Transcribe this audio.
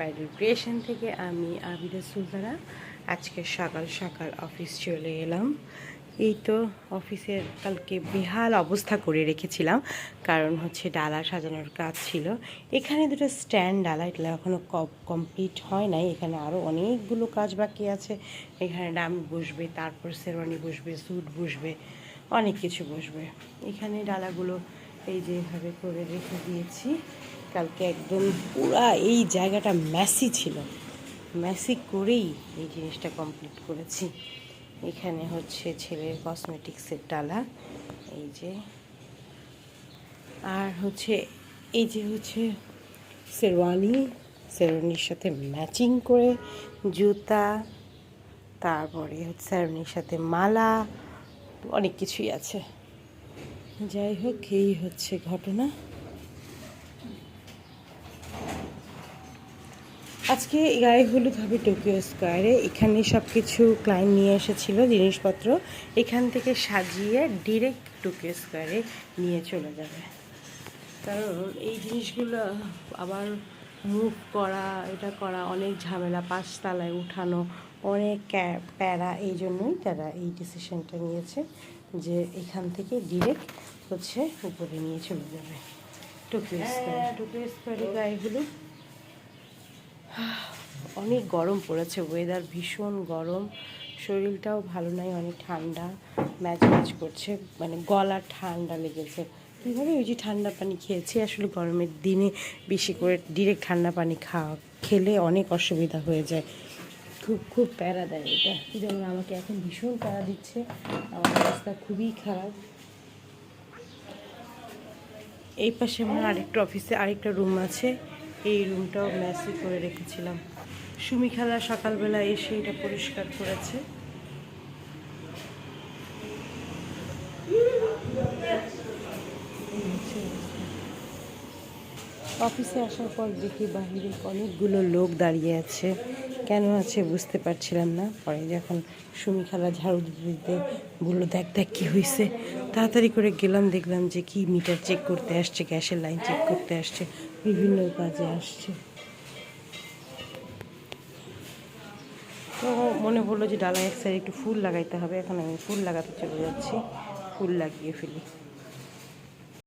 Bridal creation থেকে আমি আবিদা সুলতানা আজকে সকাল সকাল অফিস চলে এলাম। এই তো অফিসের কালকে বেহাল অবস্থা করে রেখেছিলাম, কারণ হচ্ছে ডালা সাজানোর কাজ ছিল। এখানে দুটো স্ট্যান্ড ডালা এগুলো এখনও কমপ্লিট হয় নাই। এখানে আরও অনেকগুলো কাজ বাকি আছে। এখানে ডাম বসবে, তারপর শেরওয়ানি বসবে স্যুট বসবে, অনেক কিছু বসবে। এখানে ডালাগুলো এই যেভাবে করে রেখে দিয়েছি। কালকে একদম পুরা এই জায়গাটা ম্যাসি ছিল। ম্যাসি করেই এই জিনিসটা কমপ্লিট করেছি। এখানে হচ্ছে ছেলের কসমেটিক্সের ডালা, এই যে। আর হচ্ছে, এই যে হচ্ছে শেরওয়ানি, শেরওয়ানির সাথে ম্যাচিং করে জুতা, তারপরে হচ্ছে শেরওয়ানির সাথে মালা, অনেক কিছুই আছে। যাই হোক, এই হচ্ছে ঘটনা। আজকে গায়ে হলুদ হবে টোকিও স্কোয়ারে। এখানে সব কিছু ক্লায়েন্ট নিয়ে এসেছিল জিনিসপত্র। এখান থেকে সাজিয়ে ডিরেক্ট টোকিও স্কোয়ারে নিয়ে চলে যাবে। কারণ এই জিনিসগুলো আবার মুভ করা এটা করা অনেক ঝামেলা পাঁচতলায় উঠানো অনেক প্যারা এই জন্যই তারা এই ডিসিশনটা নিয়েছে যে এখান থেকে ডিরেক্ট হচ্ছে উপরে নিয়ে চলে যাবে। Tokyo square. টোকিও স্কোয়ারে গায়ে হলুদ। অনেক গরম পড়েছে ওয়েদার ভীষণ গরম, শরীরটাও ভালো নাই, অনেক ঠান্ডা ম্যাচ ম্যাচ করছে মানে গলা ঠান্ডা লেগেছে। কীভাবে ওই যে ঠান্ডা পানি খেয়েছি, আসলে গরমের দিনে বেশি করে ডিরেক্ট ঠান্ডা পানি খাওয়া, খেলে অনেক অসুবিধা হয়ে যায়। খুব খুব প্যারা দেয় এটা। যেমন আমাকে এখন ভীষণ প্যারা দিচ্ছে, আমার অবস্থা খুবই খারাপ। এই পাশে আমার আরেকটা অফিসে আরেকটা রুম আছে। এই রুমটাও ম্যাসি করে রেখেছিলাম। সুমি খেলা সকালবেলা এসে এটা পরিষ্কার করেছে। অফিসে আসার পর দেখি বাহিরে অনেকগুলো লোক দাঁড়িয়ে আছে। কেন আছে বুঝতে পারছিলাম না। পরে যখন সুমি খালা ঝাড়ু দিতে দিতে বলল, দেখ দেখ কী হয়েছে তাড়াতাড়ি করে গেলাম, দেখলাম যে কি মিটার চেক করতে আসছে, গ্যাসের লাইন চেক করতে আসছে, বিভিন্ন কাজে আসছে। তো মনে পড়ল যে ডালা এক সাইডে একটু ফুল লাগাইতে হবে, এখন আমি ফুল লাগাতে চলে যাচ্ছি, ফুল লাগিয়ে ফেলি।